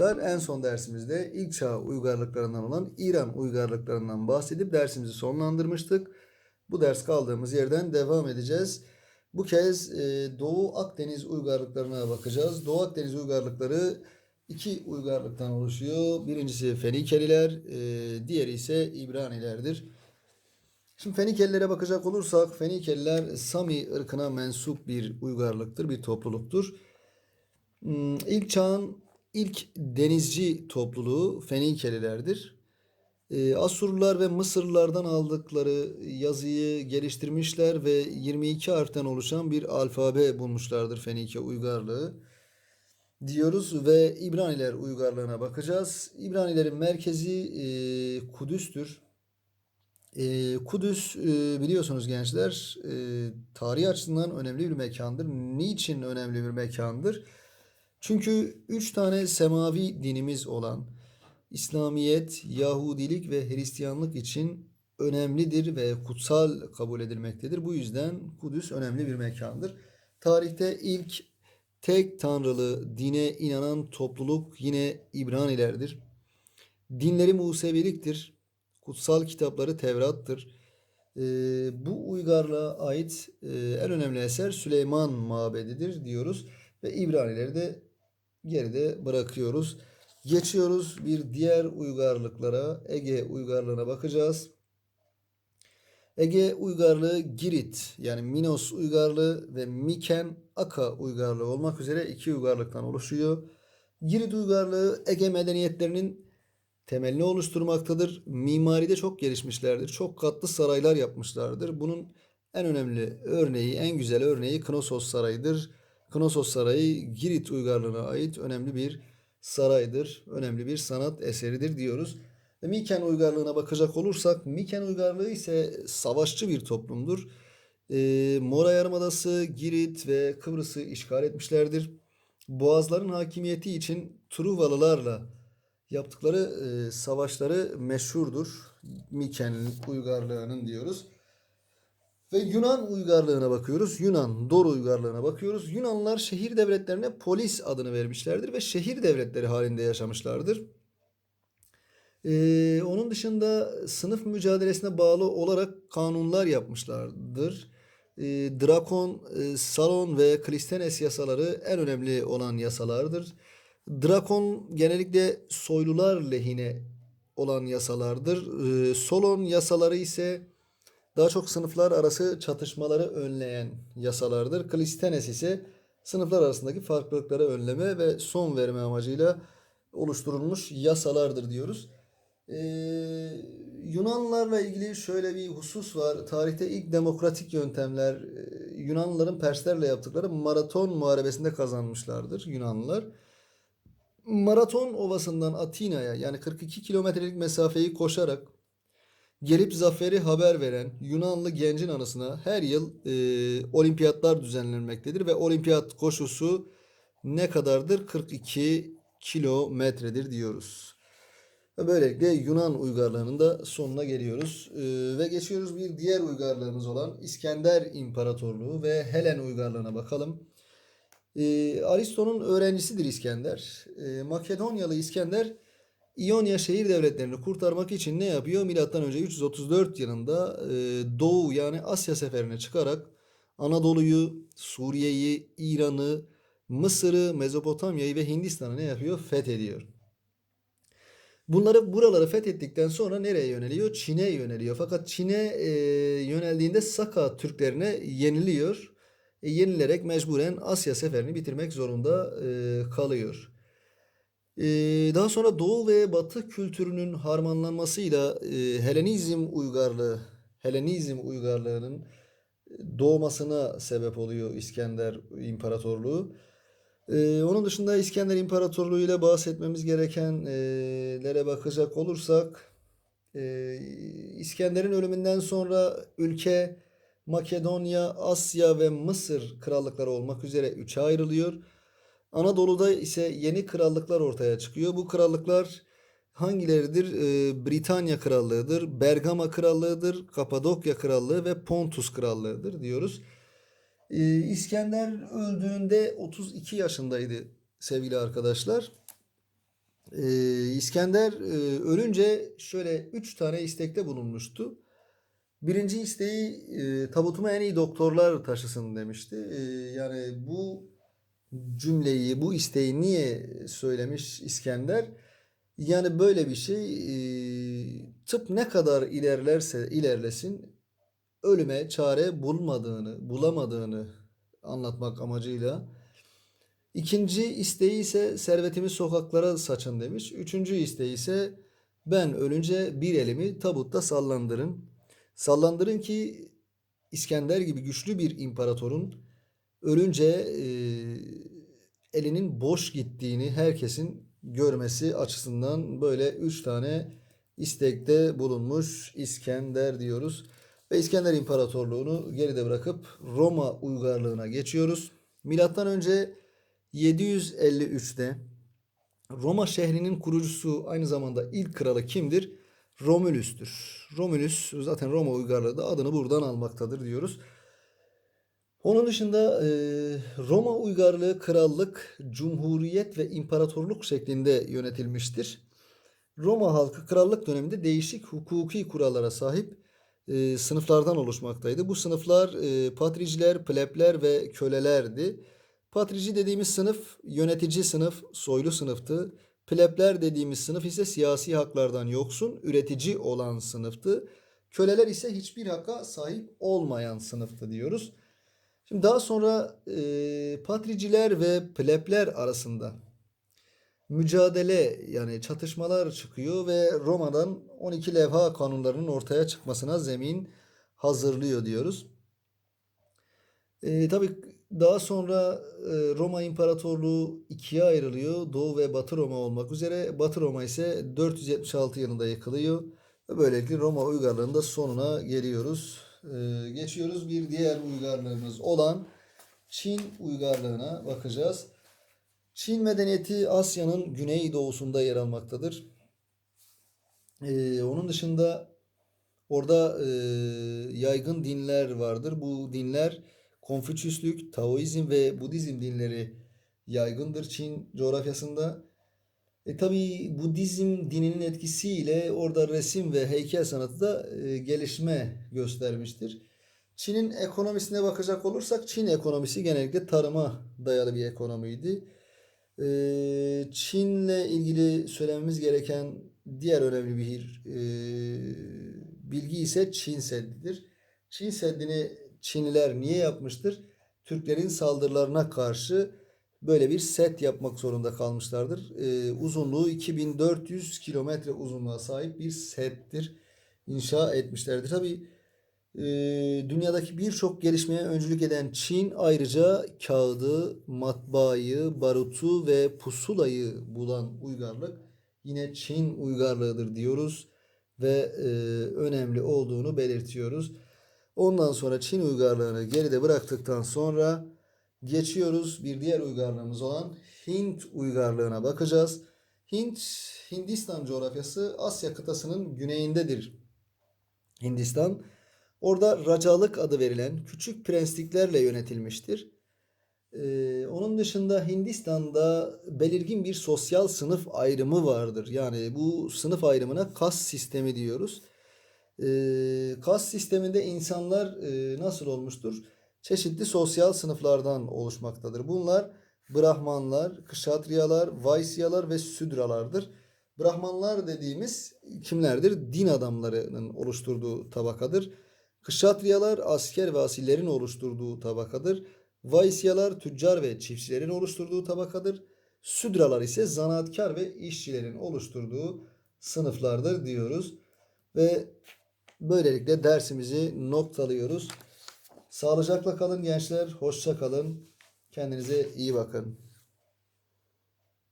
arkadaşlar. En son dersimizde ilk çağ uygarlıklarından olan İran uygarlıklarından bahsedip dersimizi sonlandırmıştık. Bu ders kaldığımız yerden devam edeceğiz. Bu kez e, Doğu Akdeniz uygarlıklarına bakacağız. Doğu Akdeniz uygarlıkları iki uygarlıktan oluşuyor. Birincisi Fenikeliler, e, diğeri ise İbranilerdir. Şimdi Fenikelilere bakacak olursak Fenikeliler Sami ırkına mensup bir uygarlıktır, bir topluluktur. Hmm, İlk çağın ilk denizci topluluğu Fenikelilerdir. Ee, Asurlular ve Mısırlılardan aldıkları yazıyı geliştirmişler ve 22 harften oluşan bir alfabe bulmuşlardır Fenike uygarlığı diyoruz ve İbraniler uygarlığına bakacağız. İbranilerin merkezi e, Kudüs'tür. E, Kudüs e, biliyorsunuz gençler e, tarihi açısından önemli bir mekandır. Niçin önemli bir mekandır? Çünkü üç tane semavi dinimiz olan İslamiyet, Yahudilik ve Hristiyanlık için önemlidir ve kutsal kabul edilmektedir. Bu yüzden Kudüs önemli bir mekandır. Tarihte ilk tek tanrılı dine inanan topluluk yine İbranilerdir. Dinleri Museviliktir. Kutsal kitapları Tevrat'tır. Ee, bu uygarlığa ait e, en önemli eser Süleyman Mabedi'dir diyoruz. Ve İbranileri de geride bırakıyoruz. Geçiyoruz bir diğer uygarlıklara. Ege uygarlığına bakacağız. Ege uygarlığı Girit yani Minos uygarlığı ve Miken Aka uygarlığı olmak üzere iki uygarlıktan oluşuyor. Girit uygarlığı Ege medeniyetlerinin temelini oluşturmaktadır. Mimaride çok gelişmişlerdir. Çok katlı saraylar yapmışlardır. Bunun en önemli örneği, en güzel örneği Knossos Sarayı'dır. Knossos Sarayı Girit uygarlığına ait önemli bir saraydır. Önemli bir sanat eseridir diyoruz. Ve Miken uygarlığına bakacak olursak Miken uygarlığı ise savaşçı bir toplumdur. Ee, Mora Yarımadası, Girit ve Kıbrıs'ı işgal etmişlerdir. Boğazların hakimiyeti için Truvalılarla yaptıkları e, savaşları meşhurdur. Miken uygarlığının diyoruz. Ve Yunan uygarlığına bakıyoruz. Yunan, Dor uygarlığına bakıyoruz. Yunanlılar şehir devletlerine polis adını vermişlerdir ve şehir devletleri halinde yaşamışlardır. Ee, onun dışında sınıf mücadelesine bağlı olarak kanunlar yapmışlardır. Ee, Drakon, e, Salon ve Klistenes yasaları en önemli olan yasalardır. Drakon genellikle soylular lehine olan yasalardır. Ee, Solon yasaları ise daha çok sınıflar arası çatışmaları önleyen yasalardır. Klistenes ise sınıflar arasındaki farklılıkları önleme ve son verme amacıyla oluşturulmuş yasalardır diyoruz. Ee, Yunanlılarla ilgili şöyle bir husus var. Tarihte ilk demokratik yöntemler e, Yunanlıların Perslerle yaptıkları maraton muharebesinde kazanmışlardır Yunanlılar. Maraton Ovası'ndan Atina'ya yani 42 kilometrelik mesafeyi koşarak gelip zaferi haber veren Yunanlı gencin anısına her yıl e, olimpiyatlar düzenlenmektedir ve olimpiyat koşusu ne kadardır? 42 kilometredir diyoruz. Böylelikle Yunan uygarlığının da sonuna geliyoruz. E, ve geçiyoruz bir diğer uygarlığımız olan İskender İmparatorluğu ve Helen uygarlığına bakalım. E, Aristo'nun öğrencisidir İskender. E, Makedonyalı İskender İonya şehir devletlerini kurtarmak için ne yapıyor? Milattan önce 334 yılında e, Doğu yani Asya seferine çıkarak Anadolu'yu, Suriye'yi, İran'ı, Mısır'ı, Mezopotamya'yı ve Hindistan'ı ne yapıyor? Fethediyor. Bunları buraları fethettikten sonra nereye yöneliyor? Çin'e yöneliyor. Fakat Çin'e e, yöneldiğinde Saka Türklerine yeniliyor. E, yenilerek mecburen Asya seferini bitirmek zorunda e, kalıyor. Daha sonra Doğu ve Batı kültürünün harmanlanmasıyla e, Helenizm uygarlığı, Helenizm uygarlığının doğmasına sebep oluyor İskender İmparatorluğu. Ee, onun dışında İskender İmparatorluğu ile bahsetmemiz gerekenlere bakacak olursak, e, İskender'in ölümünden sonra ülke Makedonya, Asya ve Mısır krallıkları olmak üzere üçe ayrılıyor. Anadolu'da ise yeni krallıklar ortaya çıkıyor. Bu krallıklar hangileridir? Ee, Britanya Krallığı'dır, Bergama Krallığı'dır, Kapadokya Krallığı ve Pontus Krallığı'dır diyoruz. Ee, İskender öldüğünde 32 yaşındaydı sevgili arkadaşlar. Ee, İskender e, ölünce şöyle üç tane istekte bulunmuştu. Birinci isteği e, tabutumu en iyi doktorlar taşısın demişti. E, yani bu cümleyi, bu isteği niye söylemiş İskender? Yani böyle bir şey e, tıp ne kadar ilerlerse ilerlesin ölüme çare bulmadığını, bulamadığını anlatmak amacıyla. İkinci isteği ise servetimi sokaklara saçın demiş. Üçüncü isteği ise ben ölünce bir elimi tabutta sallandırın. Sallandırın ki İskender gibi güçlü bir imparatorun ölünce e, elinin boş gittiğini herkesin görmesi açısından böyle üç tane istekte bulunmuş İskender diyoruz. Ve İskender İmparatorluğunu geride bırakıp Roma uygarlığına geçiyoruz. Milattan önce 753'te Roma şehrinin kurucusu aynı zamanda ilk kralı kimdir? Romulüs'tür. Romulus zaten Roma uygarlığı da adını buradan almaktadır diyoruz. Onun dışında e, Roma uygarlığı krallık, cumhuriyet ve imparatorluk şeklinde yönetilmiştir. Roma halkı krallık döneminde değişik hukuki kurallara sahip e, sınıflardan oluşmaktaydı. Bu sınıflar e, patriciler, plebler ve kölelerdi. Patrici dediğimiz sınıf yönetici sınıf, soylu sınıftı. Plebler dediğimiz sınıf ise siyasi haklardan yoksun, üretici olan sınıftı. Köleler ise hiçbir hakka sahip olmayan sınıftı diyoruz. Şimdi daha sonra e, patriciler ve plebler arasında mücadele yani çatışmalar çıkıyor ve Roma'dan 12 levha kanunlarının ortaya çıkmasına zemin hazırlıyor diyoruz. E, tabii daha sonra e, Roma İmparatorluğu ikiye ayrılıyor. Doğu ve Batı Roma olmak üzere. Batı Roma ise 476 yılında yıkılıyor. Böylelikle Roma uygarlığında sonuna geliyoruz. E, geçiyoruz bir diğer uygarlığımız olan Çin uygarlığına bakacağız. Çin medeniyeti Asya'nın güneydoğusunda yer almaktadır. E, onun dışında orada e, yaygın dinler vardır. Bu dinler Konfüçyüslük, Taoizm ve Budizm dinleri yaygındır Çin coğrafyasında. E tabi Budizm dininin etkisiyle orada resim ve heykel sanatı da e, gelişme göstermiştir. Çin'in ekonomisine bakacak olursak Çin ekonomisi genellikle tarıma dayalı bir ekonomiydi. E, Çin'le ilgili söylememiz gereken diğer önemli bir e, bilgi ise Çin Seddi'dir. Çin Seddi'ni Çinliler niye yapmıştır? Türklerin saldırılarına karşı böyle bir set yapmak zorunda kalmışlardır. Ee, uzunluğu 2400 kilometre uzunluğa sahip bir settir. İnşa etmişlerdir. Tabi e, dünyadaki birçok gelişmeye öncülük eden Çin ayrıca kağıdı, matbaayı, barutu ve pusulayı bulan uygarlık yine Çin uygarlığıdır diyoruz ve e, önemli olduğunu belirtiyoruz. Ondan sonra Çin uygarlığını geride bıraktıktan sonra geçiyoruz bir diğer uygarlığımız olan Hint uygarlığına bakacağız. Hint, Hindistan coğrafyası Asya kıtasının güneyindedir. Hindistan orada racalık adı verilen küçük prensliklerle yönetilmiştir. Ee, onun dışında Hindistan'da belirgin bir sosyal sınıf ayrımı vardır. Yani bu sınıf ayrımına kas sistemi diyoruz. Ee, kas sisteminde insanlar e, nasıl olmuştur? Çeşitli sosyal sınıflardan oluşmaktadır. Bunlar Brahmanlar, Kışatriyalar, Vaisyalar ve Südralardır. Brahmanlar dediğimiz kimlerdir? Din adamlarının oluşturduğu tabakadır. Kışatriyalar asker ve asillerin oluşturduğu tabakadır. Vaisyalar tüccar ve çiftçilerin oluşturduğu tabakadır. Südralar ise zanaatkar ve işçilerin oluşturduğu sınıflardır diyoruz. Ve böylelikle dersimizi noktalıyoruz. Sağlıcakla kalın gençler. Hoşça kalın. Kendinize iyi bakın.